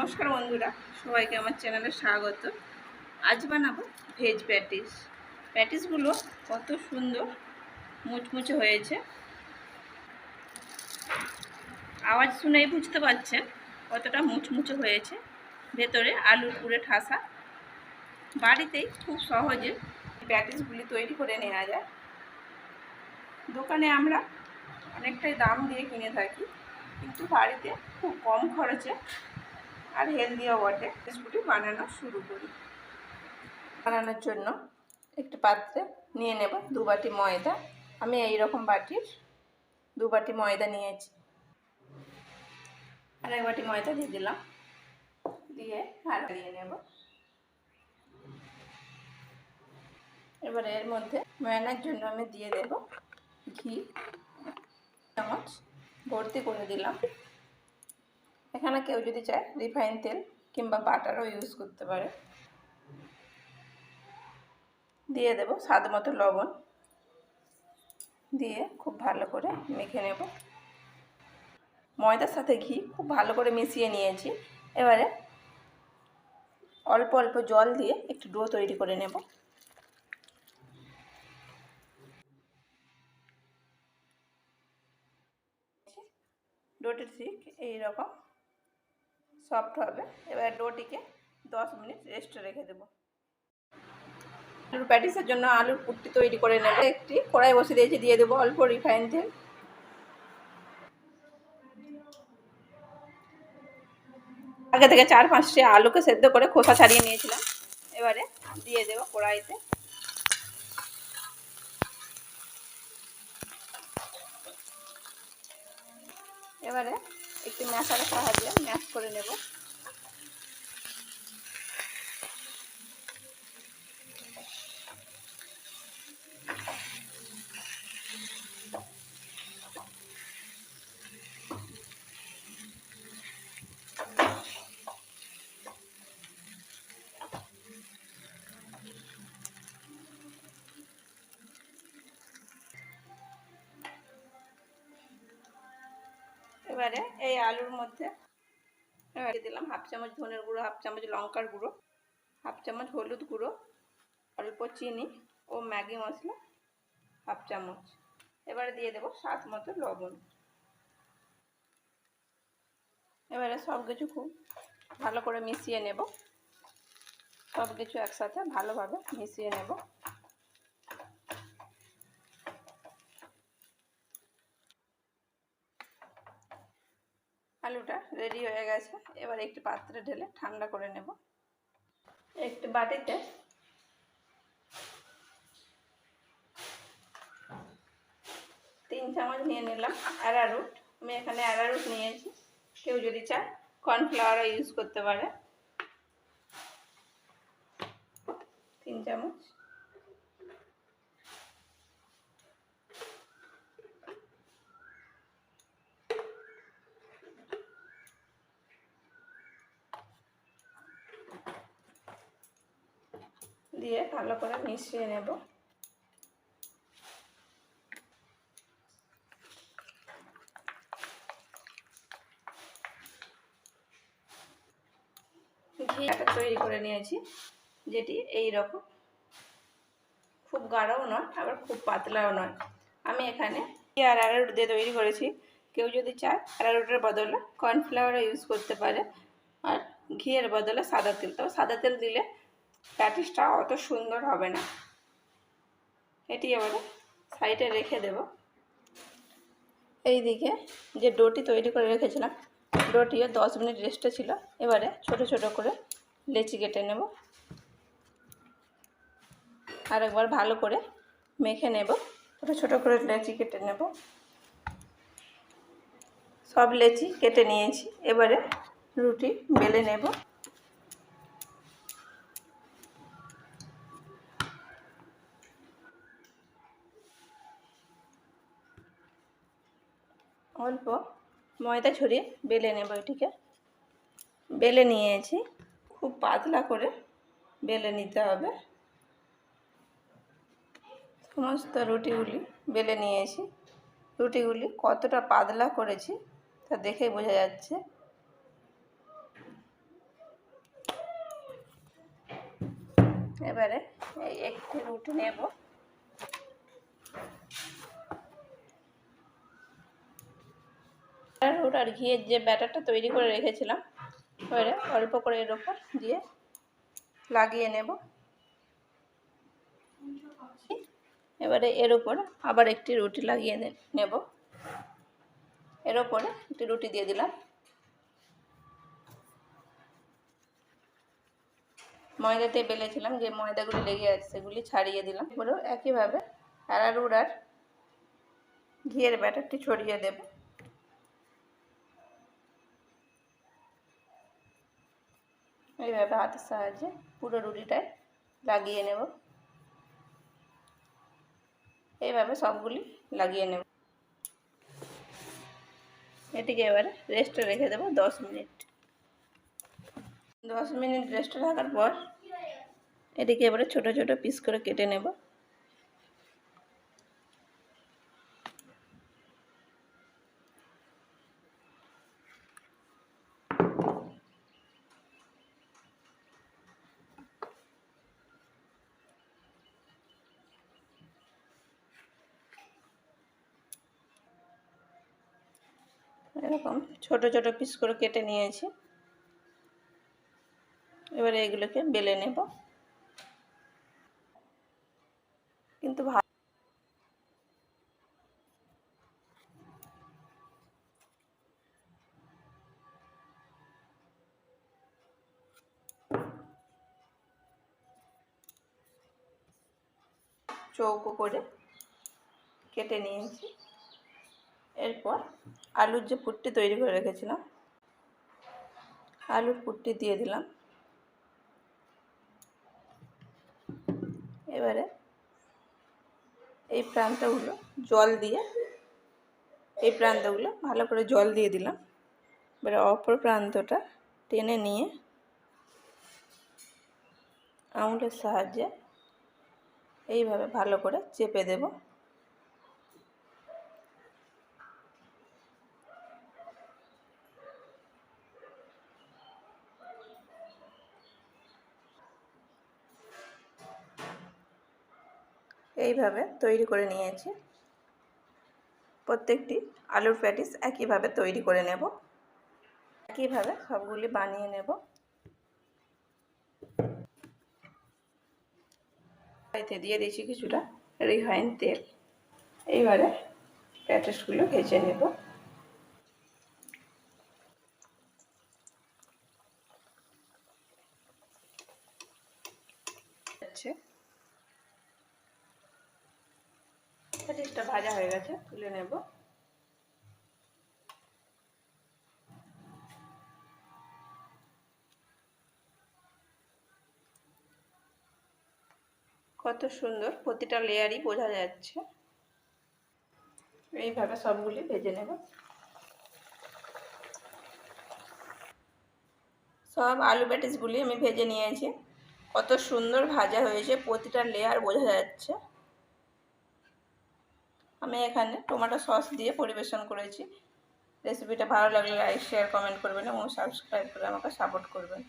নমস্কার বন্ধুরা, সবাইকে আমার চ্যানেলে স্বাগত। আজ বানাবো ভেজ প্যাটিস। প্যাটিসগুলো কত সুন্দর মুচমুচে হয়েছে। আওয়াজ শুনেই বুঝতে পারছেন কতটা মুচমুচে হয়েছে। ভেতরে আলুর পুরে ঠাসা। বাড়িতেই খুব সহজে প্যাটিসগুলি তৈরি করে নেওয়া যায়। দোকানে আমরা অনেকটাই দাম দিয়ে কিনে থাকি, কিন্তু বাড়িতে খুব কম খরচে আর হেলদিও বটে বিস্কুটি বানানো শুরু করি। বানানোর জন্য একটি পাত্রে নিয়ে নেব দু বাটি ময়দা। আমি এই রকম বাটির দু বাটি ময়দা নিয়েছি। আর এক বাটি ময়দা দিয়ে দিলাম। দিয়ে আর দিয়ে নেব। এবারে এর মধ্যে ময়নার জন্য আমি দিয়ে দেব ঘি, চামচ, ভর্তি করে দিলাম। এখানে কেউ যদি চায় রিফাইন তেল কিংবা বাটারও ইউজ করতে পারে। দিয়ে দেব স্বাদ মতো লবণ। দিয়ে খুব ভালো করে মেখে নেব। ময়দার সাথে ঘি খুব ভালো করে মিশিয়ে নিয়েছি। এবারে অল্প অল্প জল দিয়ে একটু ডো তৈরি করে নেব। ডোটি ঠিক এইরকম সফট হবে। এবার ডোটিকে দশ মিনিট রেস্টে রেখে দেবো। আলুর প্যাটিসের জন্য আলুর পুটটি তৈরি করে নেবে। একটি কড়াই বসে দিয়েছি, দিয়ে দেবো অল্প রিফাইন তেল। আগে থেকে চার পাঁচটি আলুকে সেদ্ধ করে খোসা ছাড়িয়ে নিয়েছিলাম। এবারে দিয়ে দেবো কড়াইতে। এবারে একটি ম্যাশারের সাহায্যে ম্যাশ করে নেব। এবারে এই আলুর মধ্যে দিলাম হাফ চামচ ধনের গুঁড়ো, হাফ চামচ লঙ্কার গুঁড়ো, হাফ চামচ হলুদ গুঁড়ো, অল্প চিনি ও ম্যাগি মশলা, হাফ চামচ। এবারে দিয়ে দেবো স্বাদ মতো লবণ। এবারে সব কিছু খুব ভালো করে মিশিয়ে নেব। সব কিছু একসাথে ভালোভাবে মিশিয়ে নেব। আলুটা রেডি হয়ে গেছে। এবার একটি পাত্রে ঢেলে ঠান্ডা করে নেব। একটি বাটিতে। তিন চামচ নিয়ে নিলাম অ্যারারুট। আমি এখানে অ্যারারুট নিয়েছি। কেউ যদি চায়, কর্নফ্লাওয়ারও ইউজ করতে পারে। তিন চামচ দিয়ে ভালো করে মিশিয়ে নেব। ঘিটা তৈরি করে নিয়েছি, যেটি এই রকম খুব গাঢ়ও নয়, আবার খুব পাতলাও নয়। আমি এখানে আর অ্যারারুট দিয়ে তৈরি করেছি। কেউ যদি চায় অ্যারারুটের বদলে কর্নফ্লাওয়ারও ইউজ করতে পারে। আর ঘিয়ের বদলে সাদা তেল, তবে সাদা তেল দিলে প্যাটিসটা অত সুন্দর হবে না। এটি এবারে সাইডে রেখে দেব। এই দিকে যে ডোটি তৈরি করে রেখেছিলাম, ডোটিও দশ মিনিট রেস্টে ছিল। এবারে ছোট ছোট করে লেচি কেটে নেব। আর একবার ভালো করে মেখে নেব। ছোট ছোট করে লেচি কেটে নেব। সব লেচি কেটে নিয়েছি। এবারে রুটি বেলে নেব। অল্প ময়দা ছড়িয়ে বেলে নেব এটিকে। বেলে নিয়েছি, খুব পাতলা করে বেলে নিতে হবে। সমস্ত রুটিগুলি বেলে নিয়েছি। রুটিগুলি কতটা পাতলা করেছি তা দেখেই বোঝা যাচ্ছে। এবারে একটি রুটি নেব। রুট আর ঘিয়ের যে ব্যাটারটা তৈরি করে রেখেছিলাম এবারে অল্প করে এর ওপর দিয়ে লাগিয়ে নেব। এবারে এর ওপর আবার একটি রুটি লাগিয়ে নেব। এর ওপরে একটি রুটি দিয়ে দিলাম। ময়দাতে বেলেছিলাম যে ময়দাগুলি লেগে আছে সেগুলি ছাড়িয়ে দিলাম। পুরো একইভাবে অ্যারারুট আর ঘিয়ের ব্যাটারটি ছড়িয়ে দেব। এইভাবে হাতের সাহায্যে পুরো রুটিটায় লাগিয়ে নেব। এইভাবে সবগুলি লাগিয়ে নেব। এটিকে এবারে রেস্টে রেখে দেবো দশ মিনিট। দশ মিনিট রেস্টে রাখার পর এটিকে এবারে ছোট ছোট পিস করে কেটে নেব। এরকম ছোট ছোট পিস করে কেটে নিয়েছি। এবারে এগুলোকে বেলে নেব। কিন্তু চৌকো করে কেটে নিয়েছি। এরপর আলুর যে পুটটি তৈরি করে রেখেছিলাম, আলুর পুটটি দিয়ে দিলাম। এবারে এই প্রান্তগুলো জল দিয়ে, এই প্রান্তগুলো ভালো করে জল দিয়ে দিলাম। এবারে অপর প্রান্তটা টেনে নিয়ে আঙুলের সাহায্যে এইভাবে ভালো করে চেপে দেব। এইভাবে তৈরি করে নিয়েছি। প্রত্যেকটি আলুর প্যাটিস একইভাবে তৈরি করে নেব। একইভাবে সবগুলি বানিয়ে নেব। এতে দিয়ে দিয়েছি কিছুটা রিফাইন তেল। এইবারে প্যাটিসগুলো ভেজে নেব। আচ্ছা প্যাটিসটা ভাজা হয়ে গেছে, তুলে নেব। কত সুন্দর প্রতিটা লেয়ারই বোঝা যাচ্ছে। এইভাবে সবগুলি ভেজে নেব। সব আলু প্যাটিসগুলি আমি ভেজে নিয়েছি। কত সুন্দর ভাজা হয়েছে, প্রতিটা লেয়ার বোঝা যাচ্ছে। আমি এখানে টমেটো সস দিয়ে পরিবেশন করেছি। রেসিপিটা ভালো লাগলে লাইক শেয়ার কমেন্ট করবেন এবং সাবস্ক্রাইব করে আমাকে সাপোর্ট করবেন।